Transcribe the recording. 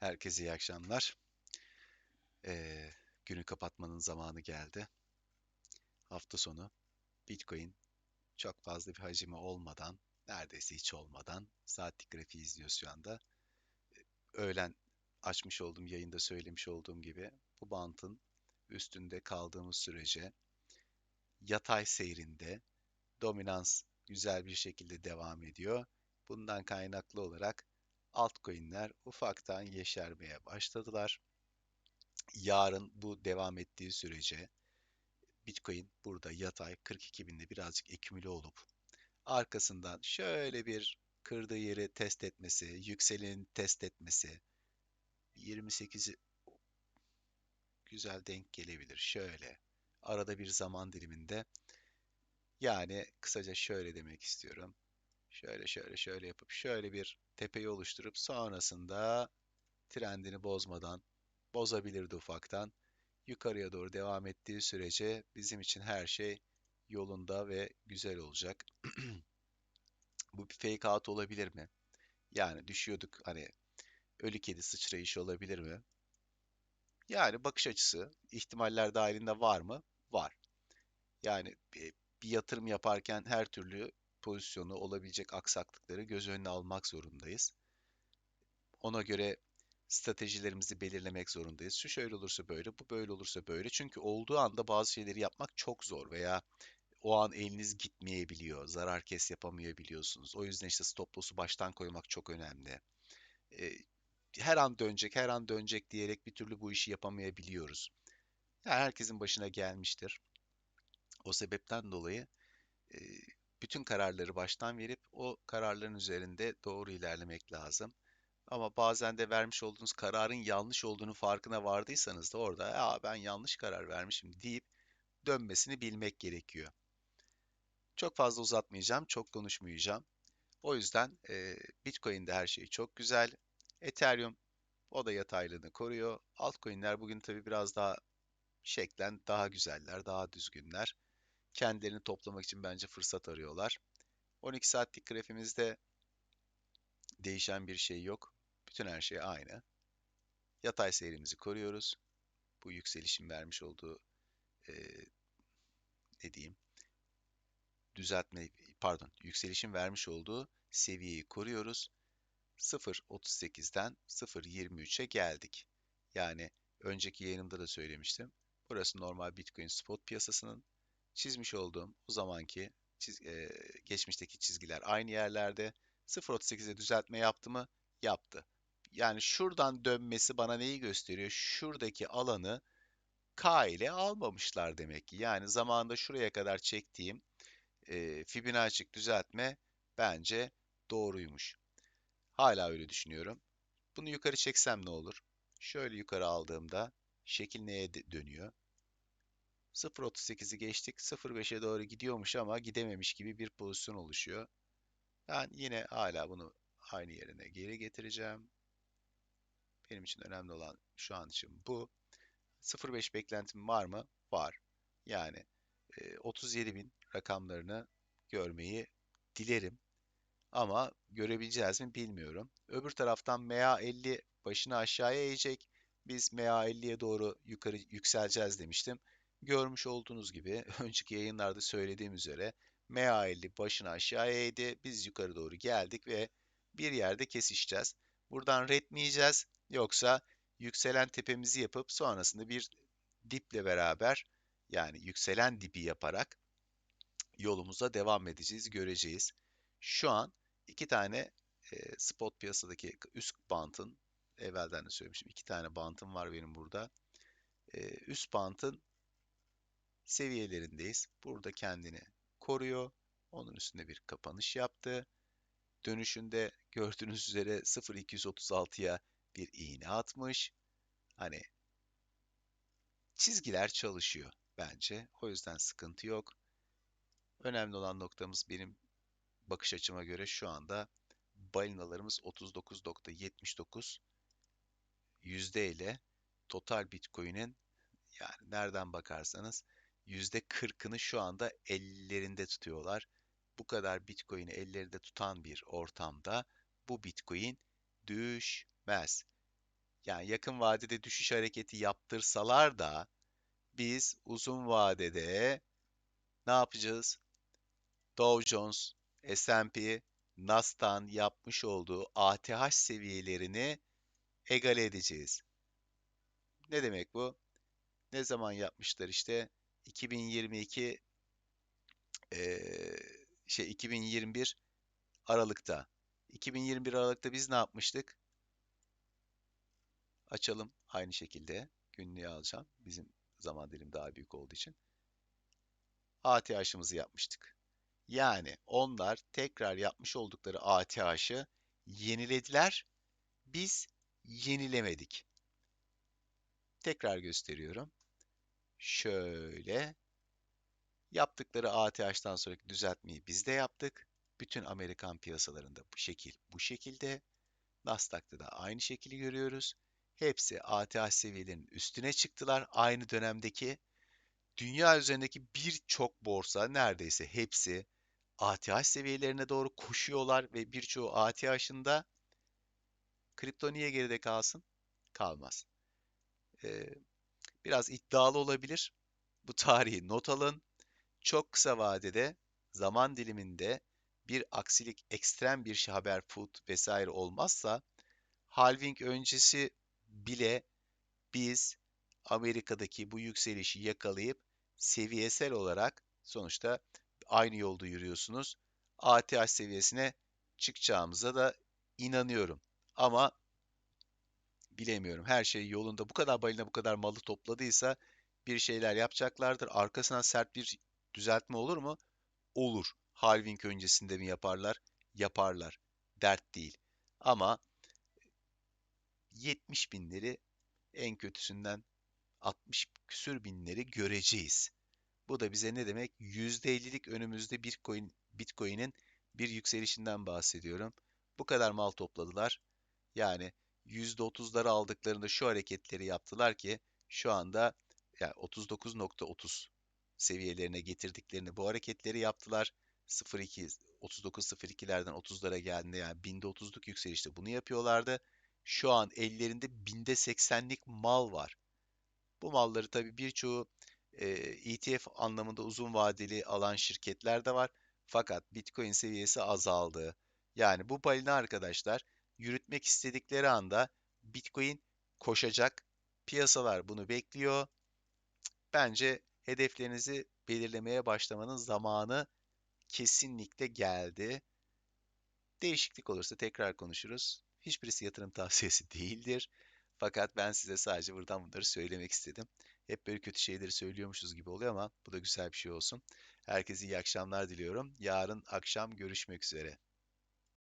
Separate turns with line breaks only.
Herkese iyi akşamlar. Ee, günü kapatmanın zamanı geldi. Hafta sonu Bitcoin çok fazla bir hacimi olmadan, neredeyse hiç olmadan saatlik grafiği izliyor şu anda. Öğlen açmış olduğum yayında söylemiş olduğum gibi bu bantın üstünde kaldığımız sürece yatay seyrinde dominans güzel bir şekilde devam ediyor. Bundan kaynaklı olarak altcoin'ler ufaktan yeşermeye başladılar. Yarın bu devam ettiği sürece Bitcoin burada yatay 42 binde birazcık ekümüle olup arkasından şöyle bir kırdığı yeri test etmesi, yükselenin test etmesi 28'i güzel denk gelebilir. Şöyle arada bir zaman diliminde yani kısaca şöyle demek istiyorum. Şöyle şöyle şöyle yapıp şöyle bir tepeyi oluşturup sonrasında trendini bozmadan bozabilirdi ufaktan. Yukarıya doğru devam ettiği sürece bizim için her şey yolunda ve güzel olacak. Bu bir fake out olabilir mi? Yani düşüyorduk hani ölü kedi sıçrayışı olabilir mi? Yani bakış açısı ihtimaller dahilinde var mı? Var. Yani bir yatırım yaparken her türlü pozisyonu olabilecek aksaklıkları göz önüne almak zorundayız. Ona göre stratejilerimizi belirlemek zorundayız. Şu şöyle olursa böyle, bu böyle olursa böyle. Çünkü olduğu anda bazı şeyleri yapmak çok zor veya o an eliniz gitmeyebiliyor. Zarar kes yapamayabiliyorsunuz. O yüzden işte stop loss'u baştan koymak çok önemli. her an dönecek, her an dönecek diyerek bir türlü bu işi yapamayabiliyoruz. Yani herkesin başına gelmiştir. O sebepten dolayı bütün kararları baştan verip o kararların üzerinde doğru ilerlemek lazım. Ama bazen de vermiş olduğunuz kararın yanlış olduğunu farkına vardıysanız da orada ya ben yanlış karar vermişim deyip dönmesini bilmek gerekiyor. Çok fazla uzatmayacağım, çok konuşmayacağım. O yüzden e, Bitcoin'de her şey çok güzel. Ethereum o da yataylığını koruyor. Altcoin'ler bugün tabii biraz daha şeklen daha güzeller, daha düzgünler. Kendilerini toplamak için bence fırsat arıyorlar. 12 saatlik grafimizde değişen bir şey yok. Bütün her şey aynı. Yatay seyrimizi koruyoruz. Bu yükselişin vermiş olduğu e, ne diyeyim düzeltme pardon yükselişin vermiş olduğu seviyeyi koruyoruz. 0.38'den 0.23'e geldik. Yani önceki yayınımda da söylemiştim. Burası normal Bitcoin spot piyasasının çizmiş olduğum o zamanki çiz, e, geçmişteki çizgiler aynı yerlerde. 0.38'e düzeltme yaptı mı? Yaptı. Yani şuradan dönmesi bana neyi gösteriyor? Şuradaki alanı K ile almamışlar demek ki. Yani zamanında şuraya kadar çektiğim e, Fibonacci düzeltme bence doğruymuş. Hala öyle düşünüyorum. Bunu yukarı çeksem ne olur? Şöyle yukarı aldığımda şekil neye dönüyor? 0.38'i geçtik. 0.5'e doğru gidiyormuş ama gidememiş gibi bir pozisyon oluşuyor. Ben yine hala bunu aynı yerine geri getireceğim. Benim için önemli olan şu an için bu. 0.5 beklentim var mı? Var. Yani 37 bin rakamlarını görmeyi dilerim. Ama görebileceğiz mi bilmiyorum. Öbür taraftan MA50 başını aşağıya eğecek. Biz MA50'ye doğru yukarı yükseleceğiz demiştim. Görmüş olduğunuz gibi önceki yayınlarda söylediğim üzere MA50 başını aşağıya eğdi. Biz yukarı doğru geldik ve bir yerde kesişeceğiz. Buradan red mi yiyeceğiz yoksa yükselen tepemizi yapıp sonrasında bir diple beraber yani yükselen dibi yaparak yolumuza devam edeceğiz, göreceğiz. Şu an iki tane e, spot piyasadaki üst bantın, evvelden de söylemiştim, iki tane bantım var benim burada. E, üst bantın seviyelerindeyiz. Burada kendini koruyor. Onun üstünde bir kapanış yaptı. Dönüşünde gördüğünüz üzere 0.236'ya bir iğne atmış. Hani çizgiler çalışıyor bence. O yüzden sıkıntı yok. Önemli olan noktamız benim bakış açıma göre şu anda balinalarımız 39.79 yüzde ile total Bitcoin'in yani nereden bakarsanız %40'ını şu anda ellerinde tutuyorlar. Bu kadar Bitcoin'i ellerinde tutan bir ortamda bu Bitcoin düşmez. Yani yakın vadede düşüş hareketi yaptırsalar da biz uzun vadede ne yapacağız? Dow Jones, S&P, Nasdaq'ın yapmış olduğu ATH seviyelerini egale edeceğiz. Ne demek bu? Ne zaman yapmışlar işte? 2022 eee, şey 2021 Aralık'ta. 2021 Aralık'ta biz ne yapmıştık? Açalım aynı şekilde. Günlüğe alacağım. Bizim zaman dilim daha büyük olduğu için. ATH'ımızı yapmıştık. Yani onlar tekrar yapmış oldukları ATH'ı yenilediler. Biz yenilemedik. Tekrar gösteriyorum. Şöyle yaptıkları ATH'tan sonraki düzeltmeyi biz de yaptık. Bütün Amerikan piyasalarında bu şekil bu şekilde. Nasdaq'ta da aynı şekli görüyoruz. Hepsi ATH seviyelerinin üstüne çıktılar aynı dönemdeki. Dünya üzerindeki birçok borsa neredeyse hepsi ATH seviyelerine doğru koşuyorlar ve birçoğu ATH'ın da kripto niye geride kalsın? Kalmaz. Ee, biraz iddialı olabilir. Bu tarihi not alın. Çok kısa vadede zaman diliminde bir aksilik, ekstrem bir şey haber, food vesaire olmazsa halving öncesi bile biz Amerika'daki bu yükselişi yakalayıp seviyesel olarak sonuçta aynı yolda yürüyorsunuz. ATH seviyesine çıkacağımıza da inanıyorum. Ama bilemiyorum. Her şey yolunda. Bu kadar balina bu kadar malı topladıysa bir şeyler yapacaklardır. Arkasından sert bir düzeltme olur mu? Olur. Halving öncesinde mi yaparlar? Yaparlar. Dert değil. Ama 70 binleri en kötüsünden 60 küsür binleri göreceğiz. Bu da bize ne demek? %50'lik önümüzde Bitcoin, Bitcoin'in bir yükselişinden bahsediyorum. Bu kadar mal topladılar. Yani %30'ları aldıklarında şu hareketleri yaptılar ki şu anda yani 39.30 seviyelerine getirdiklerini bu hareketleri yaptılar. 02 39.02'lerden 30'lara geldiğinde yani binde 30'luk yükselişte bunu yapıyorlardı. Şu an ellerinde binde 80'lik mal var. Bu malları tabii birçoğu e, ETF anlamında uzun vadeli alan şirketler de var. Fakat Bitcoin seviyesi azaldı. Yani bu balina arkadaşlar yürütmek istedikleri anda Bitcoin koşacak. Piyasalar bunu bekliyor. Bence hedeflerinizi belirlemeye başlamanın zamanı kesinlikle geldi. Değişiklik olursa tekrar konuşuruz. Hiçbirisi yatırım tavsiyesi değildir. Fakat ben size sadece buradan bunları söylemek istedim. Hep böyle kötü şeyleri söylüyormuşuz gibi oluyor ama bu da güzel bir şey olsun. Herkese iyi akşamlar diliyorum. Yarın akşam görüşmek üzere.